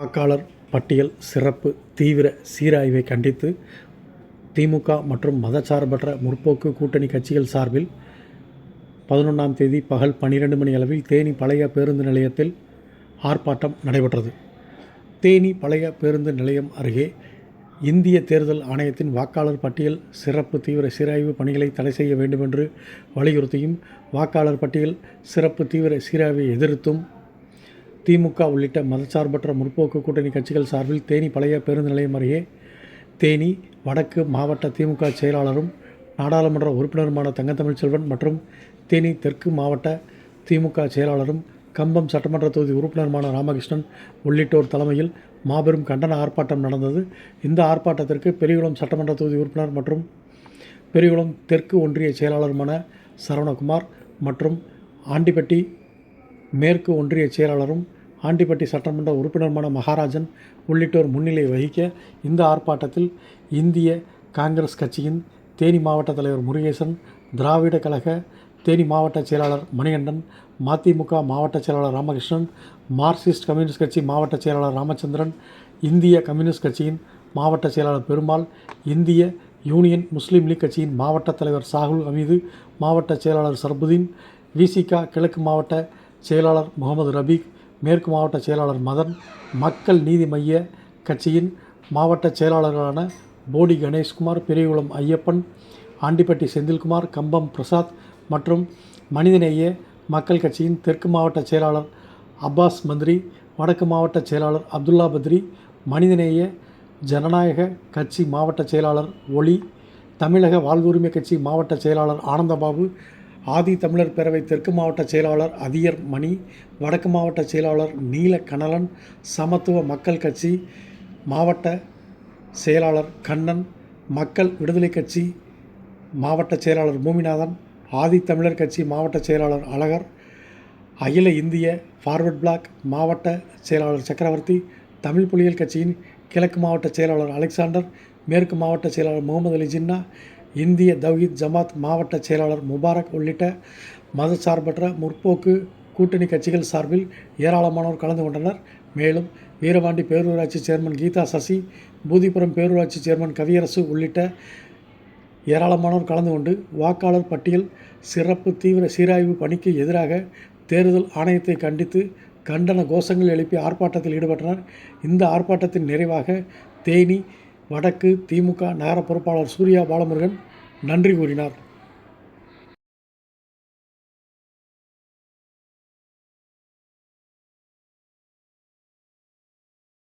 வாக்காளர் பட்டியல் சிறப்பு தீவிர சீராய்வை கண்டித்து திமுக மற்றும் மதச்சார்பற்ற முற்போக்கு கூட்டணி கட்சிகள் சார்பில் பதினொன்றாம் தேதி பகல் பன்னிரண்டு மணி அளவில் தேனி பழைய பேருந்து நிலையத்தில் ஆர்ப்பாட்டம் நடைபெற்றது. தேனி பழைய பேருந்து நிலையம் அருகே இந்திய தேர்தல் ஆணையத்தின் வாக்காளர் பட்டியல் சிறப்பு தீவிர சீராய்வு பணிகளை தடை செய்ய வேண்டுமென்று வலியுறுத்தியும், வாக்காளர் பட்டியல் சிறப்பு தீவிர சீராய்வை எதிர்த்தும் திமுக உள்ளிட்ட மதச்சார்பற்ற முற்போக்கு கூட்டணி கட்சிகள் சார்பில் தேனி பழைய பேருந்து நிலையம் அருகே தேனி வடக்கு மாவட்ட திமுக செயலாளரும், நாடாளுமன்ற உறுப்பினருமான தங்கத்தமிழ்ச்செல்வன் மற்றும் தேனி தெற்கு மாவட்ட திமுக செயலாளரும், கம்பம் சட்டமன்ற தொகுதி உறுப்பினருமான ராமகிருஷ்ணன் உள்ளிட்டோர் தலைமையில் மாபெரும் கண்டன ஆர்ப்பாட்டம் நடந்தது. இந்த ஆர்ப்பாட்டத்திற்கு பெரியகுளம் சட்டமன்ற தொகுதி உறுப்பினர் மற்றும் பெரியகுளம் தெற்கு ஒன்றிய செயலாளருமான சரவணகுமார் மற்றும் ஆண்டிபட்டி மேற்கு ஒன்றிய செயலாளரும், ஆண்டிபட்டி சட்டமன்ற உறுப்பினருமான மகாராஜன் உள்ளிட்டோர் முன்னிலை வகிக்க, இந்த ஆர்ப்பாட்டத்தில் இந்திய காங்கிரஸ் கட்சியின் தேனி மாவட்ட தலைவர் முருகேசன், திராவிட கழக தேனி மாவட்ட செயலாளர் மணிகண்டன், மதிமுக மாவட்ட செயலாளர் ராமகிருஷ்ணன், மார்க்சிஸ்ட் கம்யூனிஸ்ட் கட்சி மாவட்ட செயலாளர் ராமச்சந்திரன், இந்திய கம்யூனிஸ்ட் கட்சியின் மாவட்ட செயலாளர் பெருமாள், இந்திய யூனியன் முஸ்லீம் லீக் கட்சியின் மாவட்ட தலைவர் சாகுல் அமீது மாவட்ட செயலாளர் சர்புதீன், விசிகா கிழக்கு மாவட்ட செயலாளர் முகமது ரபீக், மேற்கு மாவட்ட செயலாளர் மதன், மக்கள் நீதி மைய கட்சியின் மாவட்ட செயலாளர்களான போடி கணேஷ்குமார், பெரியகுளம் ஐயப்பன், ஆண்டிப்பட்டி செந்தில்குமார், கம்பம் பிரசாத் மற்றும் மனிதநேய மக்கள் கட்சியின் தெற்கு மாவட்ட செயலாளர் அப்பாஸ் மந்திரி, வடக்கு மாவட்ட செயலாளர் அப்துல்லா பத்ரி, மனிதநேய ஜனநாயக கட்சி மாவட்ட செயலாளர் ஒளி, தமிழக வாழ்வுரிமை கட்சி மாவட்ட செயலாளர் ஆனந்தபாபு, ஆதித்தமிழர் பேரவை தெற்கு மாவட்ட செயலாளர் அதியர் மணி, வடக்கு மாவட்ட செயலாளர் நீலகனலன், சமத்துவ மக்கள் கட்சி மாவட்ட செயலாளர் கண்ணன், மக்கள் விடுதலை கட்சி மாவட்ட செயலாளர் பூமிநாதன், ஆதித்தமிழர் கட்சி மாவட்ட செயலாளர் அழகர், அகில இந்திய ஃபார்வர்ட் பிளாக் மாவட்ட செயலாளர் சக்கரவர்த்தி, தமிழ் புலிகள் கட்சியின் கிழக்கு மாவட்ட செயலாளர் அலெக்சாண்டர், மேற்கு மாவட்ட செயலாளர் முகமது அலி ஜின்னா, இந்திய தவ்ஹீத் ஜமாத் மாவட்ட செயலாளர் முபாரக் உள்ளிட்ட மதச்சார்பற்ற முற்போக்கு கூட்டணி கட்சிகள் சார்பில் ஏராளமானோர் கலந்து கொண்டனர். மேலும், வீரபாண்டி பேரூராட்சி சேர்மன் கீதா சசி, பூதிபுரம் பேரூராட்சி சேர்மன் கவியரசு உள்ளிட்ட ஏராளமானோர் கலந்து கொண்டு, வாக்காளர் பட்டியல் சிறப்பு தீவிர சீராய்வு பணிக்கு எதிராக தேர்தல் ஆணையத்தை கண்டித்து கண்டன கோஷங்கள் எழுப்பி ஆர்ப்பாட்டத்தில் ஈடுபட்டனர். இந்த ஆர்ப்பாட்டத்தின் நிறைவாக தேனி வடக்கு திமுக நகர பொறுப்பாளர் சூர்யா பாலமுருகன் நன்றி கூறினார்.